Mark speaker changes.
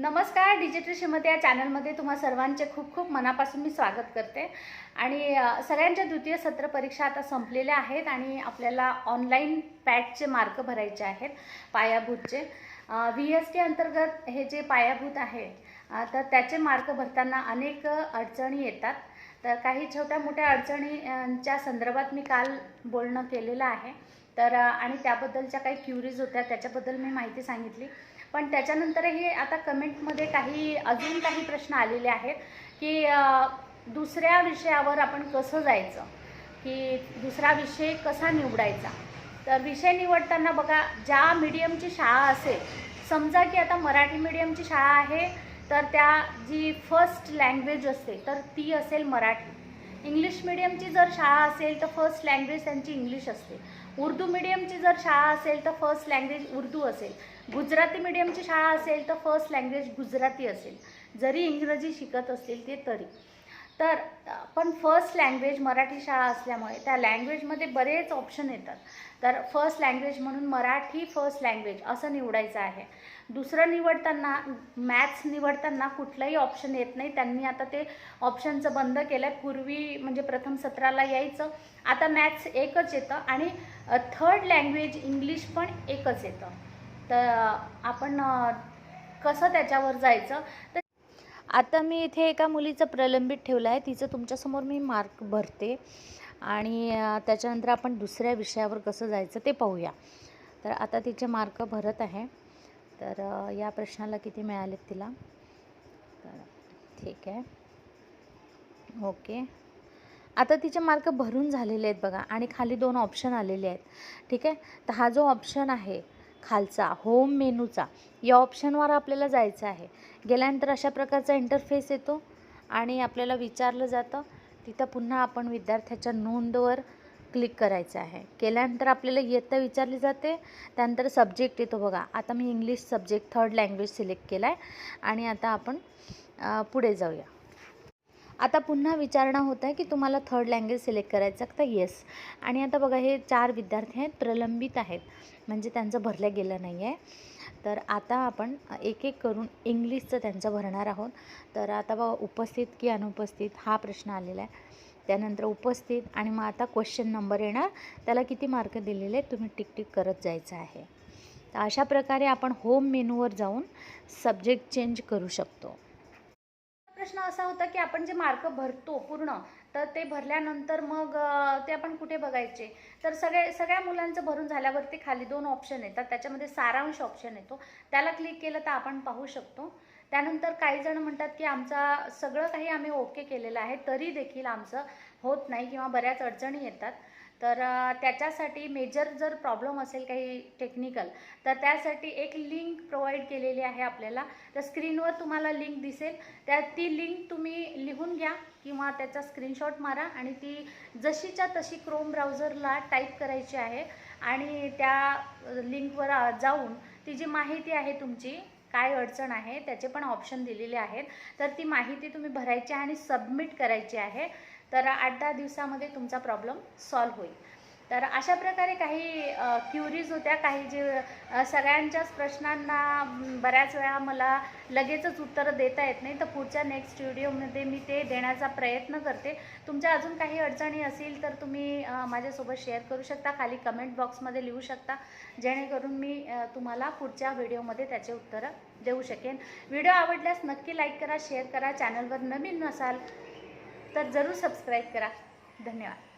Speaker 1: नमस्कार डिजिटल श्रीमती या चॅनलमध्ये तुम्हा सर्वांचे खूप खूप मनापासून मी स्वागत करते. आणि सगळ्यांच्या द्वितीय सत्र परीक्षा आता संपलेल्या आहेत आणि आपल्याला ऑनलाईन पॅटचे मार्क भरायचे आहेत पायाभूतचे. व्ही एस टी अंतर्गत हे जे पायाभूत आहे तर त्याचे मार्क भरताना अनेक अडचणी येतात. तर काही छोट्या मोठ्या अडचणींच्या संदर्भात मी काल बोलणं केलेलं आहे. तर आणि त्याबद्दलच्या काही क्युरीज होत्या त्याच्याबद्दल मी माहिती सांगितली. पण त्याच्यानंतरही आता कमेंटमध्ये काही अजून काही प्रश्न आलेले आहेत की दुसऱ्या विषयावर आपण कसं जायचं? की दुसरा विषय कसा निवडायचा? तर विषय निवडताना बघा ज्या मीडियमची शाळा असेल समजा की आता मराठी मीडियमची शाळा आहे तर त्या जी फर्स्ट लँग्वेज असते तर ती असेल मराठी. इंग्लिश मीडियमची जर शाळा असेल तर फर्स्ट लँग्वेज त्यांची इंग्लिश असते. उर्दू मिडियमची जर शाळा असेल तर फर्स्ट लँग्वेज उर्दू असेल. गुजराती मिडियमची शाळा असेल तर फर्स्ट लँग्वेज गुजराती असेल. जरी इंग्रजी शिकत असतील ते तरी. तर पण फर्स्ट लँग्वेज मराठी शाळा असल्यामुळे त्या लँग्वेजमध्ये बरेच ऑप्शन येतात. तर फर्स्ट लँग्वेज म्हणून मराठी फर्स्ट लँग्वेज असं निवडायचं आहे. दुसरं निवडताना मॅथ्स निवडताना कुठलंही ऑप्शन येत नाही. त्यांनी आता ते ऑप्शनचं बंद केलं आहे पूर्वी म्हणजे प्रथम सत्राला यायचं. आता मॅथ्स एकच येतं आणि थर्ड लँग्वेज इंग्लिश पण एकच येतं. तर आपण कसं त्याच्यावर जायचं? तर आता मी इथे एका मुलीचं प्रलंबित ठेवलं आहे. तिचं तुमच्यासमोर मी मार्क भरते. आणि त्याच्यानंतर आपण दुसऱ्या विषयावर कसं जायचं ते पाहूया. तर आता तिचे मार्क भरत आहे. तर या प्रश्नाला किती मिळालेत तिला? तर ठीक आहे. ओके. आता तिचे मार्क भरून झालेले आहेत बघा. आणि खाली दोन ऑप्शन आलेले आहेत. ठीक आहे? तर हा जो ऑप्शन आहे खालचा होम मेनूचा या ऑप्शनवर आपल्याला जायचं आहे. गेल्यानंतर अशा प्रकारचा इंटरफेस येतो आणि आपल्याला विचारलं जातं. तिथं पुन्हा आपण विद्यार्थ्याच्या नोंदवर क्लिक करायचं आहे. केल्यानंतर आपल्याला इयत्ता विचारली जाते. त्यानंतर सब्जेक्ट येतो बघा. आता मी English subject third language select केला आहे आणि आता आपण पुढे जाऊया. आता पुन्हा विचारणा होत आहे की तुम्हाला थर्ड लँग्वेज सिलेक्ट करायचं का तर येस आणि आता बघा हे चार विद्यार्थी आहेत प्रलंबित आहेत. म्हणजे त्यांचं भरलं गेलं नाही आहे. तर आता आपण एक एक करून इंग्लिशचं त्यांचं भरणार आहोत. तर आता बघा उपस्थित की अनुपस्थित हा प्रश्न आलेला आहे. त्यानंतर उपस्थित आणि मग आता क्वेश्चन नंबर येणार. त्याला किती मार्क दिलेले आहेत तुम्ही टिकटिक करत जायचं आहे. तर अशा प्रकारे आपण होम मेनूवर जाऊन सब्जेक्ट चेंज करू शकतो. प्रश्न असा होता की आपण जे मार्क भरतो पूर्ण तर ते भरल्यानंतर मग ते आपण कुठे बघायचे? तर सगळे सगळ्या मुलांचं भरून झाल्यावरती खाली दोन ऑप्शन येतात. त्याच्यामध्ये सारांश ऑप्शन येतो. त्याला क्लिक केलं तर आपण पाहू शकतो. त्यानंतर काही जण म्हणतात की आमचा सगळं काही आम्ही ओके केलेलं आहे तरी देखील आमचं होत नाही किंवा बऱ्याच अडचणी येतात. तर त्याच्यासाठी मेजर जर प्रॉब्लेम असेल काही टेक्निकल तर त्यासाठी एक लिंक प्रोव्हाइड केलेली आहे आपल्याला. तर स्क्रीनवर तुम्हाला लिंक दिसेल. त्या ती लिंक तुम्ही लिहून घ्या किंवा त्याचा स्क्रीनशॉट मारा आणि ती जशीच्या तशी क्रोम ब्राउझरला टाईप करायची आहे. आणि त्या लिंकवर जाऊन ती जी माहिती आहे तुमची काय अडचण आहे त्याचे पण ऑप्शन दिलेले आहेत. तर ती माहिती तुम्ही भरायची आणि सबमिट करायची आहे. तर आठ दहा दिवसामध्ये तुमचा प्रॉब्लेम सॉल्व्ह होईल. तर अशा प्रकारे काही क्युरीज होत्या. काही जे सगळ्यांच्याच प्रश्नांना बऱ्याच वेळा मला लगेचच उत्तरं देता येत नाही. तर पुढच्या नेक्स्ट व्हिडिओमध्ये मी ते देण्याचा प्रयत्न करते. तुमच्या अजून काही अडचणी असतील तर तुम्ही माझ्यासोबत शेअर करू शकता. खाली कमेंट बॉक्समध्ये लिहू शकता. जेणेकरून मी तुम्हाला पुढच्या व्हिडिओमध्ये त्याचे उत्तरं देऊ शकेन. व्हिडिओ आवडल्यास नक्की लाईक करा शेअर करा. चॅनलवर नवीन नसाल तर जरूर सबस्क्राईब करा. धन्यवाद.